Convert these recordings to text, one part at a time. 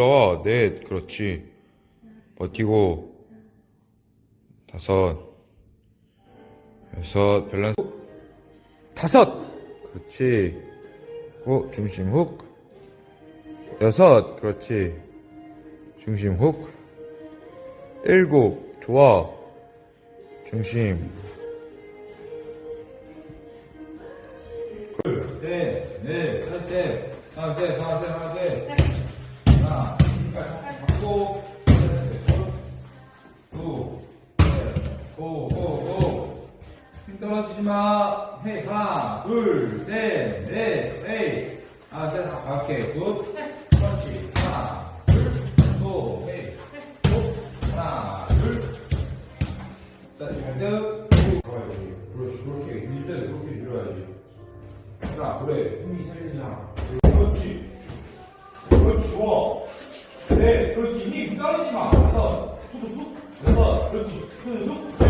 올라와 넷 그렇지. 버티고. 다섯. 여섯 밸런스. 다섯. 그렇지. 고 중심 훅. 여섯. 그렇지. 중심 훅. 일곱. 좋아. 중심. 네, 네, 다시 셋, 하나, 셋, 하나, 셋, 하나, 셋. 하나, 힘까지 잡고, 셋, 두, 셋, 고, 고, 고. 힘 떨어지지 마. 헤이, 하나, 둘, 셋, 넷, 헤이. 하나, 셋, 다 갈게. 굿. 그렇지. 하나, 둘, 또, 헤이. 또, 하나, 둘. 자, 발등. 그렇지. 그렇게 밀 때도 그렇게 밀어야지. 자, 그래. 힘이 살리자. 네, 그렇지. 힘 따르지 마. 툭툭툭. 여섯, 그렇지. 툭툭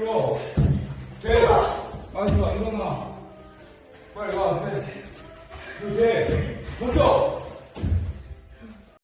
일로 대박 마지막 일어나. 빨리 와. 네. 이렇게.